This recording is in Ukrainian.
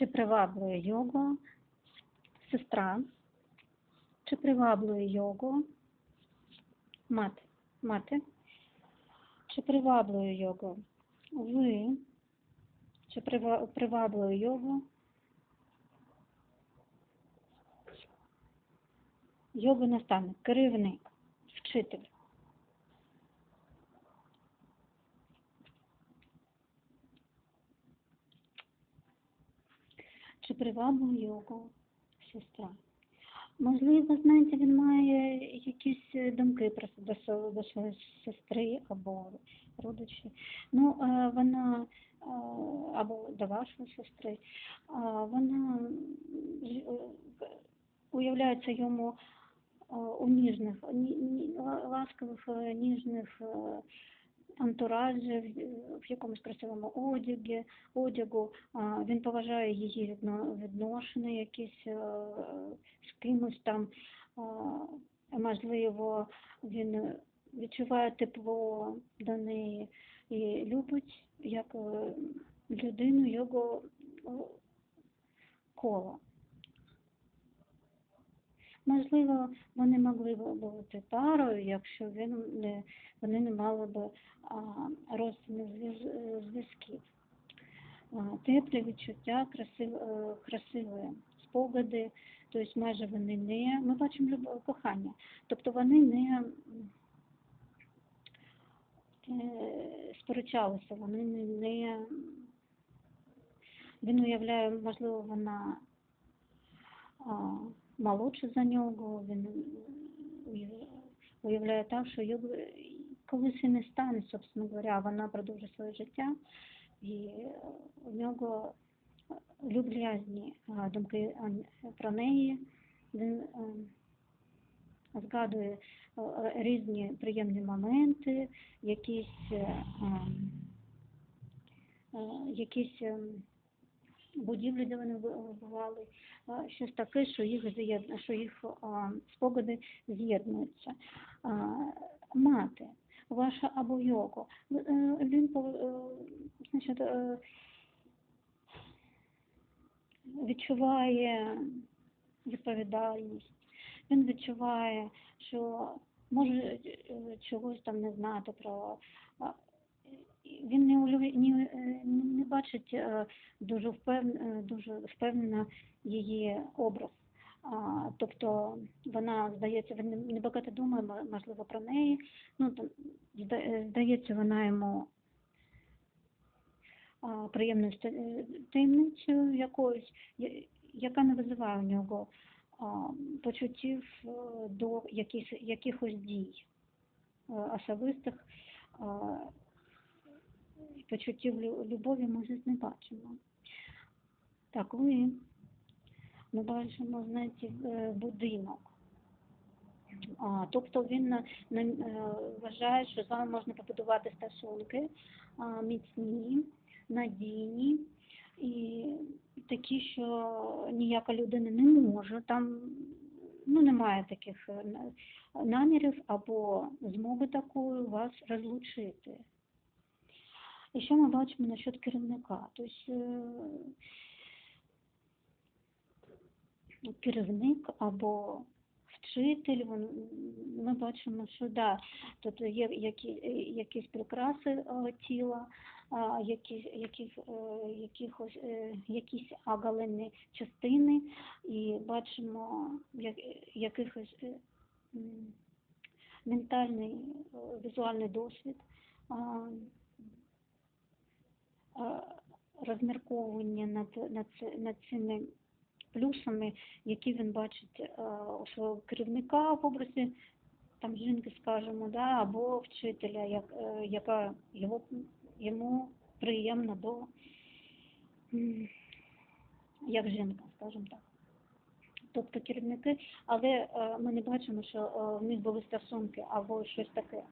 Чи приваблює його сестра? Чи приваблює його мати? Мати? Чи приваблює його ви? Чи приваблює його його наставник, керівник, вчитель? Чи приваблює його сестра? Можливо, знаєте, він має якісь е, думки про до, своєї сестри або родичі. Ну, е, вона е, або до вашої сестри, вона уявляється йому у ніжних, ні- ні- ла- ласкавих, ніжних антуражі, в- якомусь красивому одягі, одягу. Він поважає її відно- відношення якісь е, з кимось там. Можливо, він відчуває тепло до неї і любить як е, людину його е, кола. Можливо, вони могли б бути парою, якщо він не, вони не мали б родственних зв'яз- зв'язків. Теплі відчуття, красив, е, красиві спогади, тобто майже вони не, ми бачимо любов, кохання, тобто вони не е, сперечалися, вони не, не він уявляє, можливо, вона а, молодша за нього, він уяв- уявляє так, що його колись і не стане, собственно говоря, вона продовжить своє життя, і у нього люблязні думки про неї. Він е, згадує різні приємні моменти, якісь, е, ем, е, якісь ем, будівлі, де вони бу- бували, щось таке, що їх з'єднує, що їх спогади з'єднуються. Мати, ваша або його, е, він е, значить, е, відчуває відповідальність, він відчуває, що може чогось там не знати про. Він не, улю- не, е, не бачить е, дуже, впев... е, дуже впевнено її образ. А, тобто вона, здається, він не- не думає, можливо, про неї. Ну, здається, вона йому приємною е, таємницею якоюсь, яка не визиває у нього почуттів до яких, якихось дій особистих. Почуттів любові ми тут не бачимо. Так, ви ми бачимо, знаєте, е, будинок. А, тобто він на, на, е, вважає, що з вами можна побудувати стосунки а, міцні, надійні і такі, що ніяка людина не може. Там ну, немає таких е, намірів або змоги такої вас розлучити. І що ми бачимо насчет керівника? Тобто е, керівник або вчитель, ми бачимо, що да, тут є які, якісь прикраси е, тіла, які, е, якихось, е, якісь оголені частини, і бачимо як, якихось е, ментальний е, візуальний досвід. А, розмірковування над, над, над цими плюсами, які він бачить е, у свого керівника в образі там жінки, скажімо, да, або вчителя, як, е, яка його, йому приємна до як жінка, скажімо так. Тобто керівники, але е, ми не бачимо, що е, в них були стосунки або щось таке.